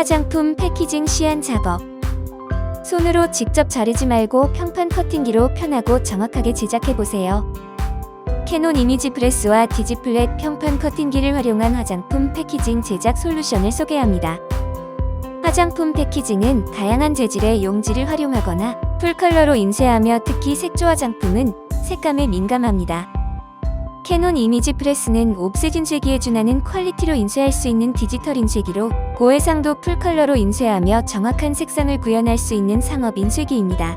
화장품 패키징 시안 작업. 손으로 직접 자르지 말고 평판 커팅기로 편하고 정확하게 제작해 보세요. 캐논 이미지 프레스와 디지플랫 평판 커팅기를 활용한 화장품 패키징 제작 솔루션을 소개합니다. 화장품 패키징은 다양한 재질의 용지를 활용하거나 풀컬러로 인쇄하며 특히 색조 화장품은 색감에 민감합니다. 캐논 이미지 프레스는 옵셋 인쇄기에 준하는 퀄리티로 인쇄할 수 있는 디지털 인쇄기로 고해상도 풀컬러로 인쇄하며 정확한 색상을 구현할 수 있는 상업 인쇄기입니다.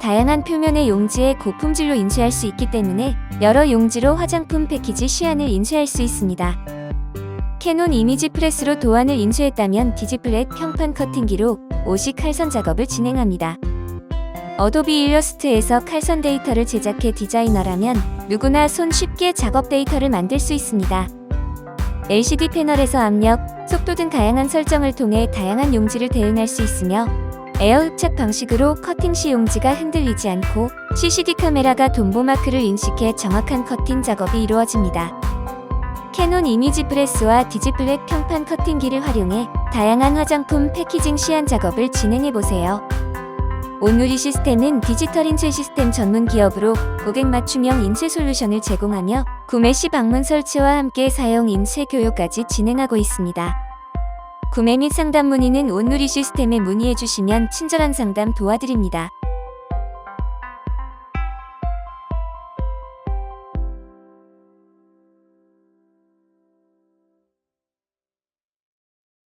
다양한 표면의 용지에 고품질로 인쇄할 수 있기 때문에 여러 용지로 화장품 패키지 시안을 인쇄할 수 있습니다. 캐논 이미지 프레스로 도안을 인쇄했다면 디지플랫 평판 커팅기로 오식 칼선 작업을 진행합니다. 어도비 일러스트에서 칼선 데이터를 제작해 디자이너라면 누구나 손 쉽게 작업 데이터를 만들 수 있습니다. LCD 패널에서 압력, 속도 등 다양한 설정을 통해 다양한 용지를 대응할 수 있으며 에어 흡착 방식으로 커팅 시 용지가 흔들리지 않고 CCD 카메라가 돈보 마크를 인식해 정확한 커팅 작업이 이루어집니다. 캐논 이미지 프레스와 디지플랫 평판 커팅기를 활용해 다양한 화장품 패키징 시안 작업을 진행해 보세요. 온누리 시스템은 디지털 인쇄 시스템 전문 기업으로 고객 맞춤형 인쇄 솔루션을 제공하며 구매 시 방문 설치와 함께 사용 인쇄 교육까지 진행하고 있습니다. 구매 및 상담 문의는 온누리 시스템에 문의해 주시면 친절한 상담 도와드립니다.